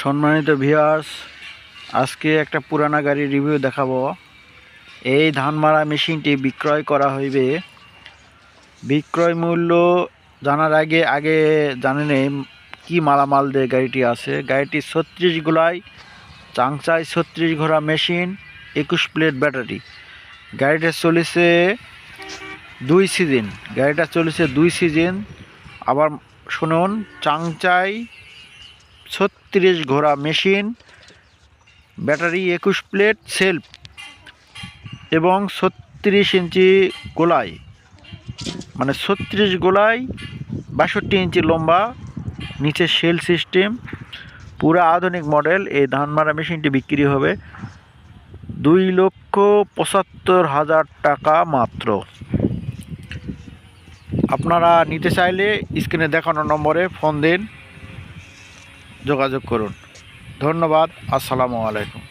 সম্মানিত ভিউয়ার্স আজকে একটা পুরানা গাড়ির রিভিউ দেখাবো। এই ধান মারা মেশিনটি বিক্রয় করা হইবে। বিক্রয় মূল্য জানার আগে আগে জানেন কি মালামাল দিয়ে গাড়িটি আছে। গাড়িটি ছত্রিশ গোলায় চাংচাই ছত্রিশ ঘোড়া মেশিন, একুশ প্লেট ব্যাটারি। গাড়িটা চলেছে দুই সিজন গাড়িটা চলেছে দুই সিজন আবার শুনুন, চাংচাই ছত্রিশ ঘোড়া মেশিন, ব্যাটারি একুশ প্লেট, সেলফ এবং ছত্রিশ ইঞ্চি গোলায় মানে ছত্রিশ গোলায় বাষট্টি ইঞ্চি লম্বা, নিচে সেল সিস্টেম, পুরো আধুনিক মডেল। এই ধান মারা মেশিনটি বিক্রি হবে দুই লক্ষ পঁচাত্তর হাজার টাকা মাত্র। আপনারা নিতে চাইলে স্ক্রিনে দেখানো নম্বরে ফোন দিন। যোগাযোগ করুন। ধন্যবাদ। আসসালামু আলাইকুম।